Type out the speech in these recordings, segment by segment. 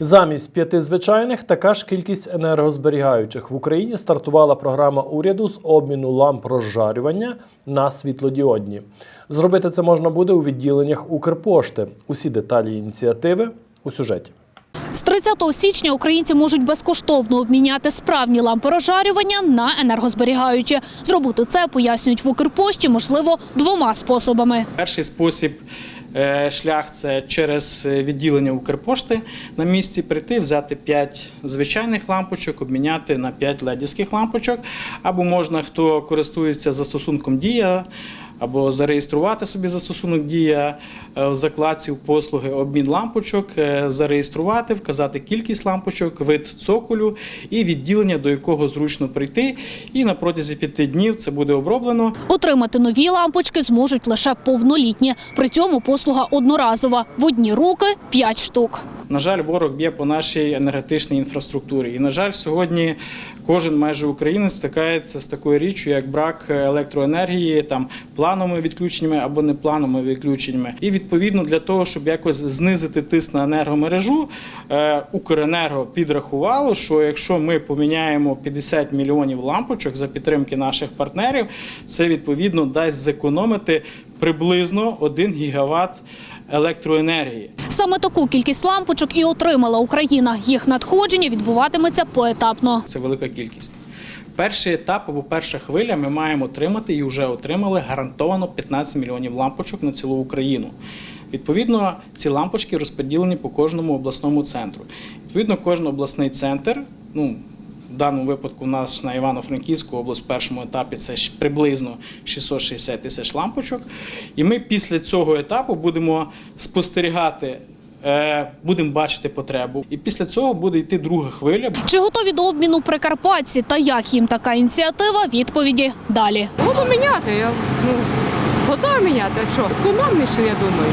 Замість п'яти звичайних така ж кількість енергозберігаючих в Україні стартувала програма уряду з обміну ламп розжарювання на світлодіодні. Зробити це можна буде у відділеннях Укрпошти. Усі деталі ініціативи у сюжеті. З 30 січня українці можуть безкоштовно обміняти справні лампи розжарювання на енергозберігаючі. Зробити це пояснюють в Укрпошті, можливо, двома способами. Перший спосіб шлях це через е, відділення Укрпошти на місці прийти, взяти 5 звичайних лампочок, обміняти на 5 ледівських лампочок. Або можна, хто користується застосунком Дія. Або зареєструвати собі застосунок Дія е, в закладці послуги обмін лампочок, е, зареєструвати, вказати кількість лампочок, вид цоколю і відділення, до якого зручно прийти. І на протязі п'яти днів це буде оброблено. Отримати нові лампочки зможуть лише повнолітні. При цьому послуга одноразова. В одні руки – 5 штук. На жаль, ворог б'є по нашій енергетичній інфраструктурі. І, на жаль, сьогодні кожен майже українець стикається з такою річчю, як брак електроенергії, там плановими відключеннями або неплановими відключеннями. І відповідно для того, щоб якось знизити тиск на енергомережу, е, Укренерго підрахувало, що якщо ми поміняємо 50 мільйонів лампочок за підтримки наших партнерів, це відповідно дасть зекономити приблизно 1 гігават електроенергії. Саме таку кількість лампочок і отримала Україна. Їх надходження відбуватиметься поетапно. Це велика кількість. Перший етап або перша хвиля ми маємо отримати і вже отримали гарантовано 15 мільйонів лампочок на цілу Україну. Відповідно, ці лампочки розподілені по кожному обласному центру. Відповідно, кожен обласний центр, ну в даному випадку у нас на Івано-Франківську область в першому етапі це приблизно 660 тисяч лампочок. І ми після цього етапу будемо спостерігати. е, Будемо бачити потребу, і після цього буде йти друга хвиля. Чи готові до обміну прикарпатці та як їм така ініціатива? Відповіді далі. Буду міняти. Я ну, готова міняти. А що? Економніше, я думаю.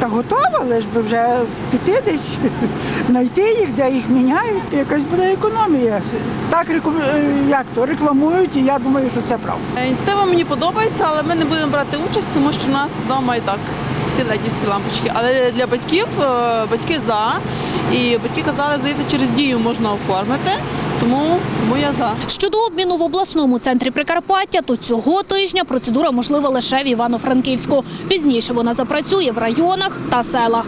Та готова, але ж би вже піти десь, знайти їх, де їх міняють. Якась буде економія. Так реком- е, як то рекламують, і я думаю, що це правда. Е, Ініціатива мені подобається, але ми не будемо брати участь, тому що у нас вдома і так всі ледівські лампочки. Але для батьків е, батьки за. І батьки казали, здається, через дію можна оформити. Тому, тому за. Щодо обміну в обласному центрі Прикарпаття, то цього тижня процедура можлива лише в Івано-Франківську. Пізніше вона запрацює в районах та селах.